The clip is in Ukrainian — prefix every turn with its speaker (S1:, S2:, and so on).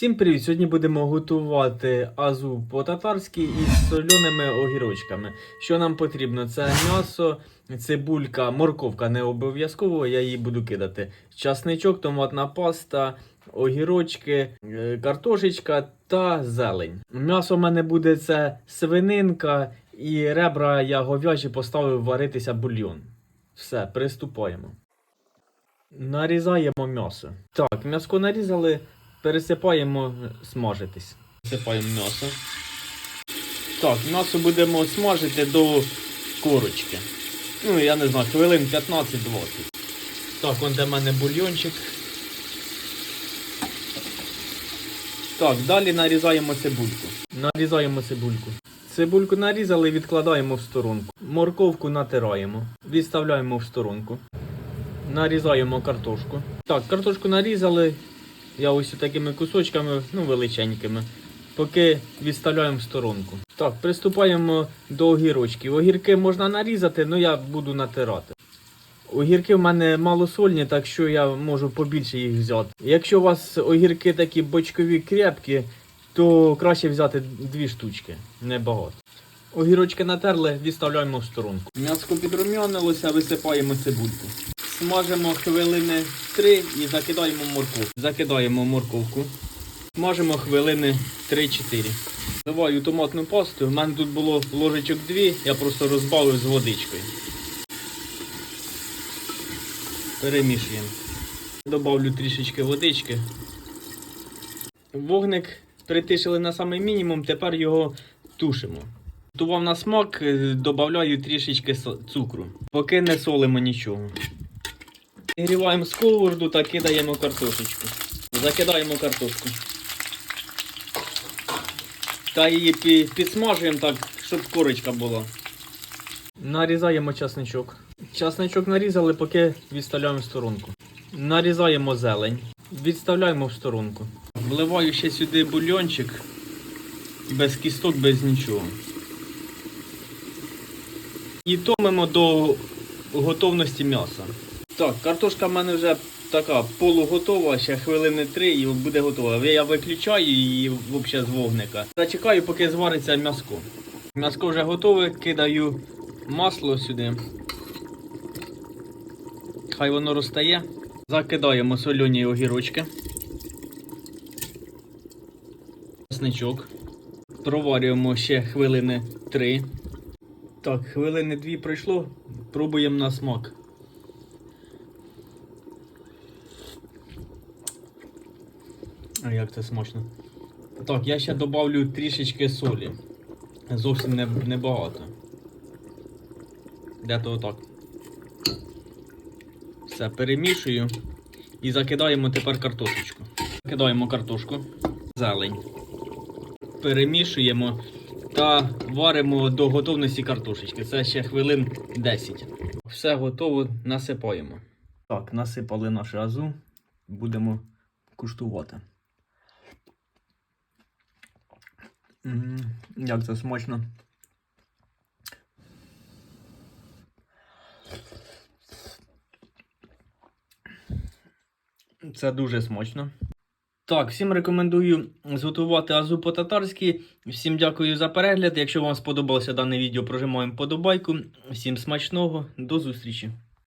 S1: Всім привіт! Сьогодні будемо готувати азу по-татарськи із соленими огірочками. Що нам потрібно? Це м'ясо, цибулька, морковка не обов'язково, я її буду кидати. Часничок, томатна паста, огірочки, е, картошечка та зелень. М'ясо в мене буде це свининка і ребра я говяжі поставив варитися бульйон. Все, приступаємо. Нарізаємо м'ясо. Так, м'яско нарізали, пересипаємо смажитись. Всипаємо м'ясо. Так, м'ясо будемо смажити до корочки. Ну, я не знаю, хвилин 15-20. Так, он де в мене бульйончик. Так, далі нарізаємо цибульку. Нарізаємо цибульку. Цибульку нарізали, відкладаємо в сторонку. Морковку натираємо. Відставляємо в сторонку. Нарізаємо картошку. Так, картошку нарізали. Я ось такими кусочками, ну величенькими. Поки відставляємо в сторонку. Так, приступаємо до огірочків. Огірки можна нарізати, але я буду натирати. Огірки в мене малосольні, так що я можу побільше їх взяти. Якщо у вас огірки такі бочкові крепкі, то краще взяти дві штучки, небагато. Огірочки натерли, відставляємо в сторонку. М'яско підрум'янилося, висипаємо цибульку. Смажимо хвилини 3 і закидаємо морковку. Закидаємо морковку. Смажимо хвилини 3-4. Даваю томатну пасту. У мене тут було ложечок 2, я просто розбавив з водичкою. Перемішуємо. Добавлю трішечки водички. Вогник притишили на самий мінімум, тепер його тушимо. Готував на смак, е, додаю трішечки цукру. Поки не солимо нічого. Нагріваємо сковороду та кидаємо картошечку. Закидаємо картошку. Та її підсмажуємо так, щоб корочка була. Нарізаємо часничок. Часничок нарізали, поки відставляємо в сторонку. Нарізаємо зелень. Відставляємо в сторонку. Вливаю ще сюди бульйончик. Без кісток, без нічого. І томимо до готовності м'яса. Так, картошка в мене вже така полуготова, ще хвилини три і буде готова. Я виключаю її взагалі з вогника. Зачекаю, поки звариться м'яско. М'яско вже готове, кидаю масло сюди. Хай воно розтає. Закидаємо солені огірочки. Чесничок. Проварюємо ще хвилини три. Так, хвилини дві пройшло. Пробуємо на смак. Як це смачно. Так, я ще добавлю трішечки солі. Зовсім не, небагато. Де-то отак. Все, перемішую. І закидаємо тепер картошечку. Закидаємо картошку, зелень. Перемішуємо та варимо до готовності картошечки. Це ще хвилин 10. Все готово, насипаємо. Так, насипали нашу азу. Будемо куштувати. М, Як це смачно. Це дуже смачно. Так, всім рекомендую зготувати азу по-татарськи. Всім дякую за перегляд. Якщо вам сподобалося дане відео, прожимаємо подобайку. Всім смачного, до зустрічі!